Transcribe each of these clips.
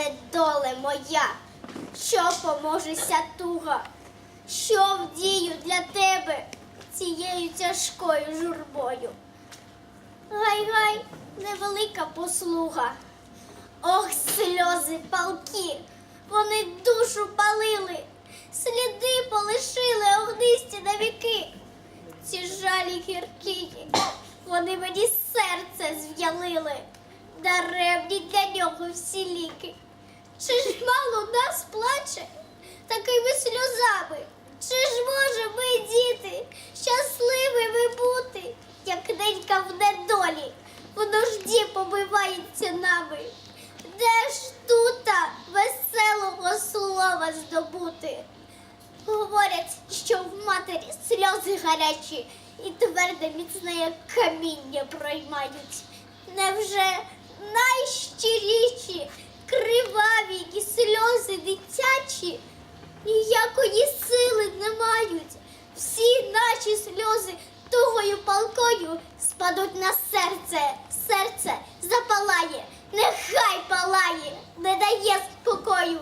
недоле моя, що поможеся туга, що вдію для тебе цією тяжкою журбою. Гай-гай, невелика послуга. Ох, сльози палки, вони душу палили, сліди полишили огнисті на віки. Ці жалі гіркі, вони мені серце зв'ялили, даремні для нього всі ліки. Чи ж мало нас плаче такими сльозами? Чи ж може ми, діти, щасливими бути, як ненька в недолі, в нужді побивається нами? Де ж тута веселого слова здобути? Говорять, що в матері сльози гарячі і тверде міцне, як каміння проймають. Невже найщиріші, криваві і сльози дитячі ніякої сили не мають? Всі наші сльози тугою палкою спадуть на серце, серце запалає, нехай палає, не дає спокою,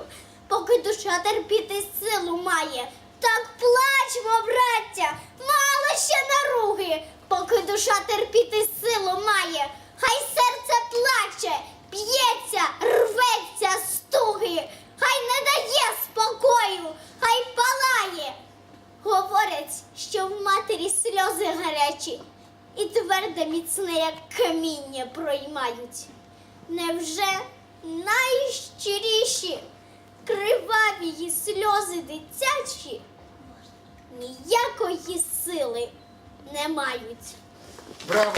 поки душа терпіти силу має. Так плачмо, браття, мало ще наруги, поки душа терпіти силу має. Хай серце плаче, б'ється, рветься з туги, хай не дає спокою, хай палає. Говорять, що в матері сльози гарячі і тверде міцне, як каміння проймають. Невже найщиріші, криваві її сльози дитячі ніякої сили не мають? Браво!